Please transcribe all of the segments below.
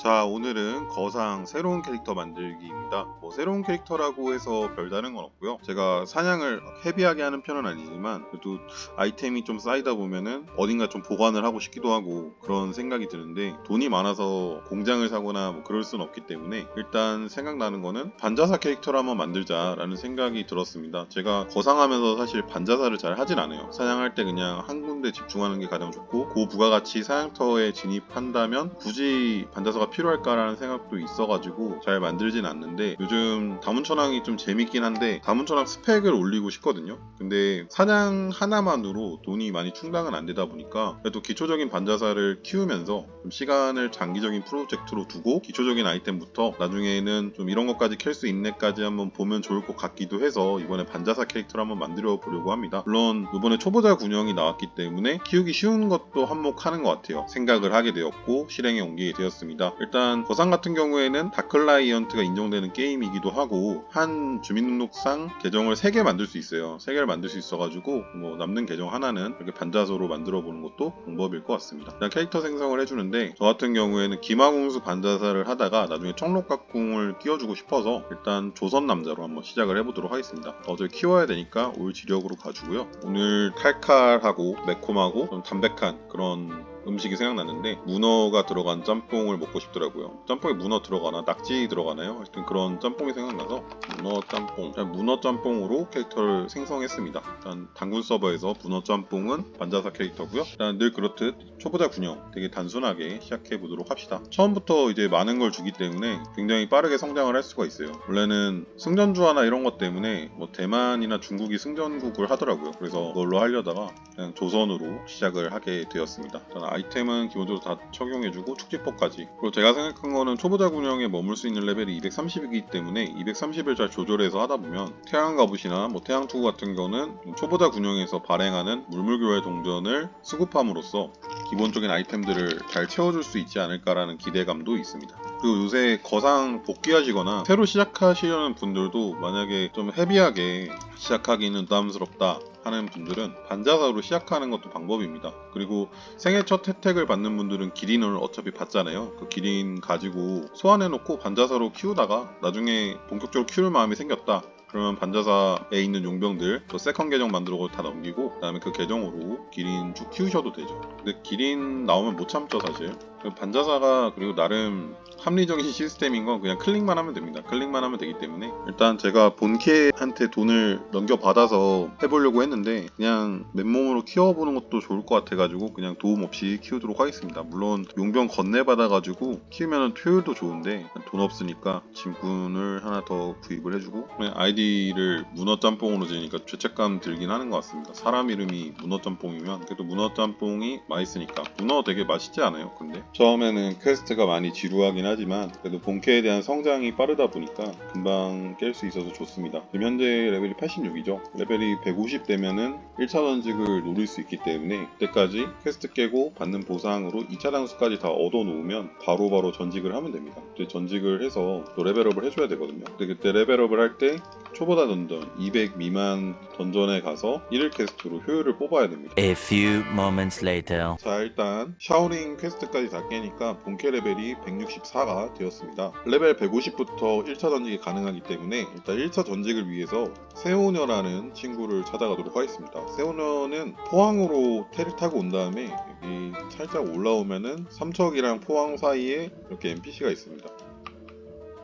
자 오늘은 거상 새로운 캐릭터 만들기입니다. 뭐 새로운 캐릭터라고 해서 별다른 건 없고요. 제가 사냥을 헤비하게 하는 편은 아니지만 그래도 아이템이 좀 쌓이다 보면은 어딘가 좀 보관을 하고 싶기도 하고 그런 생각이 드는데 돈이 많아서 공장을 사거나 뭐 그럴 순 없기 때문에 일단 생각나는 거는 반자사 캐릭터를 한번 만들자라는 생각이 들었습니다. 제가 거상하면서 사실 반자사를 잘 하진 않아요. 사냥할 때 그냥 한 군데 집중하는 게 가장 좋고 그 부가가치 사냥터에 진입한다면 굳이 반자사가 필요할까라는 생각도 있어가지고 잘 만들진 않는데 요즘 다문천왕이 좀 재밌긴 한데 다문천왕 스펙을 올리고 싶거든요. 근데 사냥 하나만으로 돈이 많이 충당은 안 되다 보니까 그래도 기초적인 반자사를 키우면서 좀 시간을 장기적인 프로젝트로 두고 기초적인 아이템부터 나중에는 좀 이런 것까지 캘 수 있네까지 한번 보면 좋을 것 같기도 해서 이번에 반자사 캐릭터를 한번 만들어 보려고 합니다. 물론 이번에 초보자 군형이 나왔기 때문에 키우기 쉬운 것도 한몫하는 것 같아요. 생각을 하게 되었고 실행에 옮기게 되었습니다. 일단 거상 같은 경우에는 다클라이언트가 인정되는 게임이기도 하고 한 주민등록상 계정을 3개 만들 수 있어요. 3개를 만들 수 있어가지고 뭐 남는 계정 하나는 이렇게 반자소로 만들어 보는 것도 방법일 것 같습니다. 일단 캐릭터 생성을 해주는데 저 같은 경우에는 기마공수 반자사를 하다가 나중에 청록각궁을 끼워주고 싶어서 일단 조선 남자로 한번 시작을 해보도록 하겠습니다. 어제 키워야 되니까 올 지력으로 가주고요. 오늘 칼칼하고 매콤하고 좀 담백한 그런 음식이 생각났는데 문어가 들어간 짬뽕을 먹고 싶더라고요. 짬뽕에 문어 들어가나 낙지 들어가나요? 하여튼 그런 짬뽕이 생각나서 문어 짬뽕. 문어 짬뽕으로 캐릭터를 생성했습니다. 일단 당군 서버에서 문어 짬뽕은 반자사 캐릭터고요. 일단 늘 그렇듯 초보자 군형 되게 단순하게 시작해 보도록 합시다. 처음부터 이제 많은 걸 주기 때문에 굉장히 빠르게 성장을 할 수가 있어요. 원래는 승전주화나 이런 것 때문에 뭐 대만이나 중국이 승전국을 하더라고요. 그래서 그걸로 하려다가 그냥 조선으로 시작을 하게 되었습니다. 아이템은 기본적으로 다 적용해주고 축지법까지 그리고 제가 생각한 거는 초보자 군형에 머물 수 있는 레벨이 230이기 때문에 230을 잘 조절해서 하다 보면 태양 갑옷이나 뭐 태양 투구 같은 거는 초보자 군형에서 발행하는 물물교회 동전을 수급함으로써 기본적인 아이템들을 잘 채워줄 수 있지 않을까라는 기대감도 있습니다. 그리고 요새 거상 복귀하시거나 새로 시작하시려는 분들도 만약에 좀 헤비하게 시작하기는 부담스럽다 하는 분들은 반자사로 시작하는 것도 방법입니다. 그리고 생애 첫 혜택을 받는 분들은 기린을 어차피 받잖아요. 그 기린 가지고 소환해놓고 반자사로 키우다가 나중에 본격적으로 키울 마음이 생겼다. 그러면 반자사에 있는 용병들 또 세컨 계정 만들고 다 넘기고 그다음에 그 계정으로 기린 쭉 키우셔도 되죠. 근데 기린 나오면 못 참죠 사실. 그 반자사가 그리고 나름 합리적인 시스템인 건 그냥 클릭만 하면 됩니다. 클릭만 하면 되기 때문에 일단 제가 본캐한테 돈을 넘겨받아서 해보려고 했는데 그냥 맨몸으로 키워보는 것도 좋을 것 같아가지고 그냥 도움 없이 키우도록 하겠습니다. 물론 용병 건네받아가지고 키우면 효율도 좋은데 돈 없으니까 짐꾼을 하나 더 구입을 해주고 아이디를 문어짬뽕으로 지니까 죄책감 들긴 하는 것 같습니다. 사람 이름이 문어짬뽕이면 그래도 문어짬뽕이 맛있으니까 문어 되게 맛있지 않아요? 근데 처음에는 퀘스트가 많이 지루하긴 하지만 그래도 본캐에 대한 성장이 빠르다 보니까 금방 깰 수 있어서 좋습니다. 지금 현재 레벨이 86이죠. 레벨이 150 되면은 1차 전직을 노릴 수 있기 때문에 그때까지 퀘스트 깨고 받는 보상으로 2차 장수까지 다 얻어 놓으면 바로바로 전직을 하면 됩니다. 이제 전직을 해서 또 레벨업을 해줘야 되거든요. 근데 그때 레벨업을 할 때 초보다 던전 200 미만 던전에 가서 1일 퀘스트로 효율을 뽑아야 됩니다. A few moments later. 자 일단 샤오링 퀘스트까지 다 깨니까 본캐 레벨이 164가 되었습니다. 레벨 150부터 1차 전직이 가능하기 때문에 일단 1차 전직을 위해서 세오녀라는 친구를 찾아가도록 하겠습니다. 세오녀는 포항으로 테를 타고 온 다음에 여기 살짝 올라오면은 삼척이랑 포항 사이에 이렇게 NPC가 있습니다.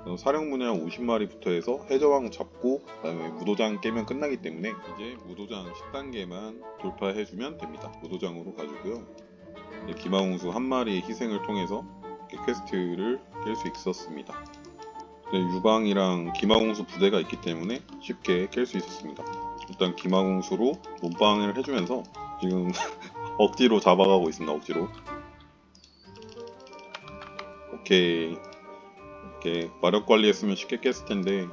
어, 사령부냥 50마리부터 해서 해저왕 잡고 그다음에 무도장 깨면 끝나기 때문에 이제 무도장 10단계만 돌파해주면 됩니다. 무도장으로 가지고요. 이제 기마공수 한 마리의 희생을 통해서 퀘스트를 깰 수 있었습니다. 네, 유방이랑 기마공수 부대가 있기 때문에 쉽게 깰 수 있었습니다. 일단 기마공수로 몸빵을 해주면서 지금 억지로 잡아가고 있습니다. 억지로. 오케이. 이렇게 마력 관리했으면 쉽게 깼을 텐데 이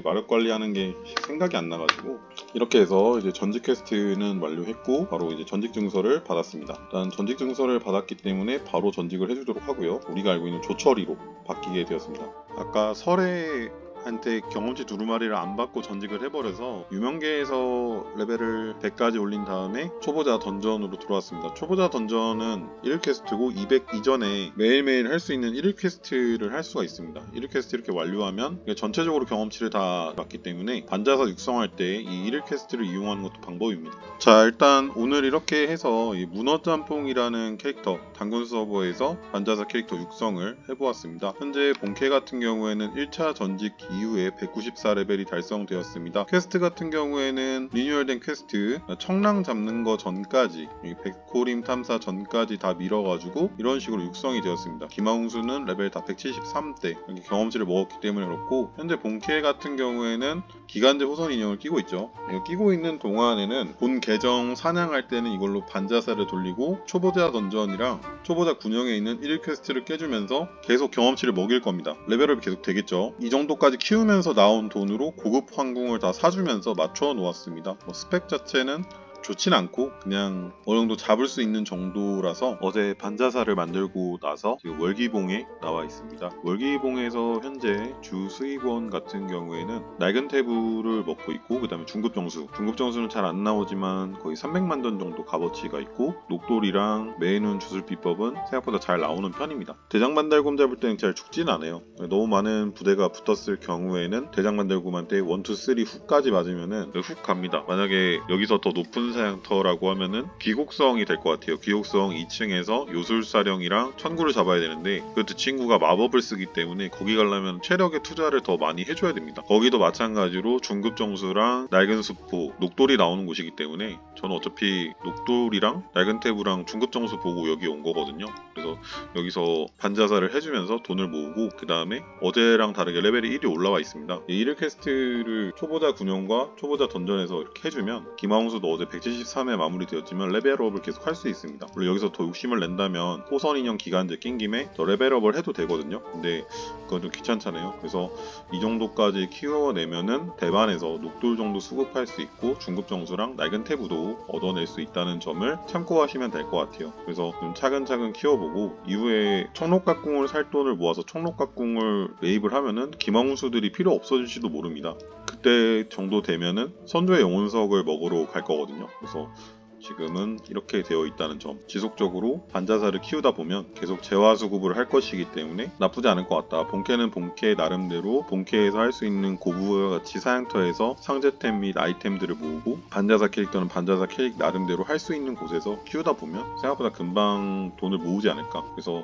마력 관리하는 게 생각이 안 나가지고 이렇게 해서 이제 전직 퀘스트는 완료했고 바로 이제 전직 증서를 받았습니다. 일단 전직 증서를 받았기 때문에 바로 전직을 해주도록 하고요. 우리가 알고 있는 조처리로 바뀌게 되었습니다. 아까 설에 한테 경험치 두루마리를 안 받고 전직을 해버려서 유명계에서 레벨을 100까지 올린 다음에 초보자 던전으로 들어왔습니다. 초보자 던전은 1퀘스트고 200 이전에 매일매일 할 수 있는 1일 퀘스트를 할 수가 있습니다. 1일 퀘스트 이렇게 완료하면 전체적으로 경험치를 다 받기 때문에 반자사 육성할 때 이 1일 퀘스트를 이용하는 것도 방법입니다. 자 일단 오늘 이렇게 해서 이 문어짬뽕이라는 캐릭터 당군 서버에서 반자사 캐릭터 육성을 해보았습니다. 현재 본캐 같은 경우에는 1차 전직 이후에 194레벨이 달성되었습니다. 퀘스트 같은 경우에는 리뉴얼된 퀘스트 청랑 잡는 거 전까지 이 백호림 탐사 전까지 다 밀어가지고 이런 식으로 육성이 되었습니다. 김하웅수는 레벨 다 173대 이렇게 경험치를 먹었기 때문에 그렇고 현재 본캐 같은 경우에는 기간제 호선 인형을 끼고 있죠. 끼고 있는 동안에는 본 계정 사냥할 때는 이걸로 반자사를 돌리고 초보자 던전이랑 초보자 군영에 있는 1일 퀘스트를 깨주면서 계속 경험치를 먹일 겁니다. 레벨업이 계속 되겠죠. 이 정도까지 키우면서 나온 돈으로 고급 황궁을 다 사주면서 맞춰 놓았습니다. 뭐 스펙 자체는 좋진 않고 그냥 어느 정도 잡을 수 있는 정도라서 어제 반자사를 만들고 나서 지금 월기봉에 나와 있습니다. 월기봉에서 현재 주 수익원 같은 경우에는 낡은 태부를 먹고 있고 그 다음에 중급 정수 중급 정수는 잘 안 나오지만 거의 300만 돈 정도 값어치가 있고 녹돌이랑 매눈 주술 비법은 생각보다 잘 나오는 편입니다. 대장반달곰 잡을 때는 잘 죽진 않아요. 너무 많은 부대가 붙었을 경우에는 대장반달곰한테 1, 2, 3 훅까지 맞으면은 훅 갑니다. 만약에 여기서 더 높은 사양터라고 하면은 귀곡성이 될 것 같아요. 귀곡성 2층에서 요술사령이랑 천구를 잡아야 되는데 그 친구가 마법을 쓰기 때문에 거기 가려면 체력의 투자를 더 많이 해줘야 됩니다. 거기도 마찬가지로 중급 정수랑 낡은 수포, 녹돌이 나오는 곳이기 때문에 저는 어차피 녹돌이랑 낡은 태부랑 중급 정수 보고 여기 온 거거든요. 그래서 여기서 반자사를 해주면서 돈을 모으고 그 다음에 어제랑 다르게 레벨이 1이 올라와 있습니다. 이 1일 퀘스트를 초보자 군용과 초보자 던전에서 이렇게 해주면 김하웅수도 어제 173에 마무리되었지만 레벨업을 계속 할 수 있습니다. 물론 여기서 더 욕심을 낸다면 호선 인형 기간제 낀 김에 더 레벨업을 해도 되거든요. 근데 그건 좀 귀찮잖아요. 그래서 이 정도까지 키워내면은 대반에서 녹돌 정도 수급할 수 있고 중급 정수랑 낡은 태부도 얻어낼 수 있다는 점을 참고하시면 될 것 같아요. 그래서 좀 차근차근 키워보고 이후에 청록각궁을 살 돈을 모아서 청록각궁을 매입을 하면은 김항수들이 필요 없어질지도 모릅니다. 그때 정도 되면은 선조의 영혼석을 먹으러 갈 거거든요. 그래서 지금은 이렇게 되어 있다는 점. 지속적으로 반자사를 키우다 보면 계속 재화 수급을 할 것이기 때문에 나쁘지 않을 것 같다. 본캐는 본캐 나름대로 본캐에서 할 수 있는 고부와 같이 사양터에서 상제템 및 아이템들을 모으고 반자사 캐릭터는 반자사 캐릭 나름대로 할 수 있는 곳에서 키우다 보면 생각보다 금방 돈을 모으지 않을까. 그래서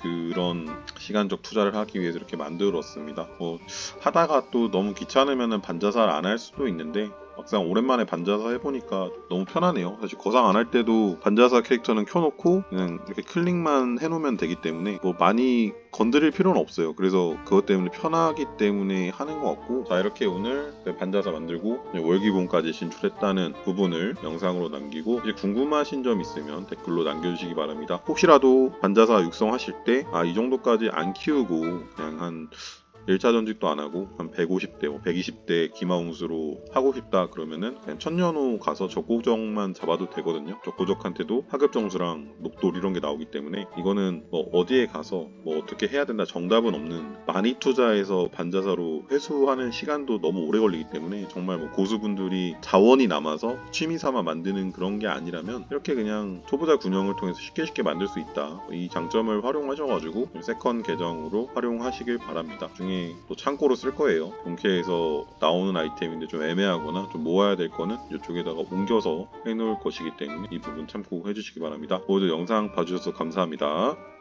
그런 시간적 투자를 하기 위해서 이렇게 만들었습니다. 뭐 하다가 또 너무 귀찮으면 반자사를 안 할 수도 있는데 막상 오랜만에 반자사 해보니까 너무 편하네요. 사실 거상 안 할 때도 반자사 캐릭터는 켜놓고 그냥 이렇게 클릭만 해놓으면 되기 때문에 뭐 많이 건드릴 필요는 없어요. 그래서 그것 때문에 편하기 때문에 하는 것 같고 자 이렇게 오늘 네, 반자사 만들고 월기본까지 진출했다는 부분을 영상으로 남기고 이제 궁금하신 점 있으면 댓글로 남겨주시기 바랍니다. 혹시라도 반자사 육성하실 때 아 이 정도까지 안 키우고 그냥 한 1차 전직도 안 하고 한 150대, 뭐 120대 기마웅수로 하고 싶다 그러면은 그냥 천년호 가서 적고적만 잡아도 되거든요. 적고적한테도 하급 정수랑 녹돌 이런 게 나오기 때문에 이거는 뭐 어디에 가서 뭐 어떻게 해야 된다 정답은 없는 많이 투자해서 반자사로 회수하는 시간도 너무 오래 걸리기 때문에 정말 뭐 고수분들이 자원이 남아서 취미 삼아 만드는 그런 게 아니라면 이렇게 그냥 초보자 군영을 통해서 쉽게 쉽게 만들 수 있다. 이 장점을 활용하셔가지고 세컨 계정으로 활용하시길 바랍니다. 중에 또 창고로 쓸 거예요. 본캐에서 나오는 아이템인데 좀 애매하거나 좀 모아야 될 거는 이쪽에다가 옮겨서 해놓을 것이기 때문에 이 부분 참고해 주시기 바랍니다. 모두 영상 봐주셔서 감사합니다.